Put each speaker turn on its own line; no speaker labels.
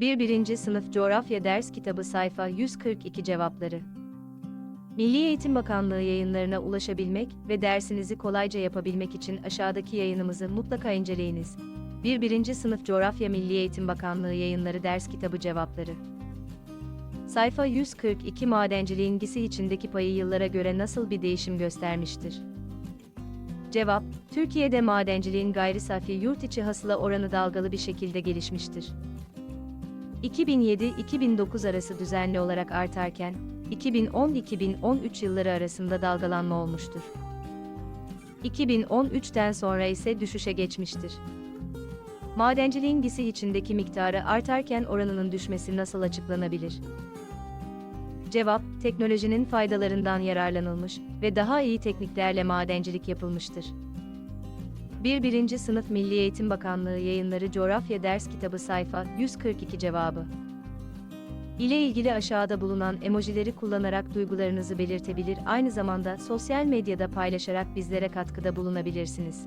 1. 1. Sınıf Coğrafya Ders Kitabı Sayfa 142 Cevapları Milli Eğitim Bakanlığı yayınlarına ulaşabilmek ve dersinizi kolayca yapabilmek için aşağıdaki yayınımızı mutlaka inceleyiniz. 1. 1. Sınıf Coğrafya Milli Eğitim Bakanlığı Yayınları Ders Kitabı Cevapları Sayfa 142 Madenciliğin gisi içindeki payı yıllara göre nasıl bir değişim göstermiştir? Cevap, Türkiye'de madenciliğin gayri safi yurt içi hasıla oranı dalgalı bir şekilde gelişmiştir. 2007-2009 arası düzenli olarak artarken, 2010-2013 yılları arasında dalgalanma olmuştur. 2013'ten sonra ise düşüşe geçmiştir. Madenciliğin gisi içindeki miktarı artarken oranının düşmesi nasıl açıklanabilir? Cevap, teknolojinin faydalarından yararlanılmış ve daha iyi tekniklerle madencilik yapılmıştır. 1. 1. Sınıf Milli Eğitim Bakanlığı Yayınları Coğrafya Ders Kitabı Sayfa 142 Cevabı ile ilgili aşağıda bulunan emojileri kullanarak duygularınızı belirtebilir, aynı zamanda sosyal medyada paylaşarak bizlere katkıda bulunabilirsiniz.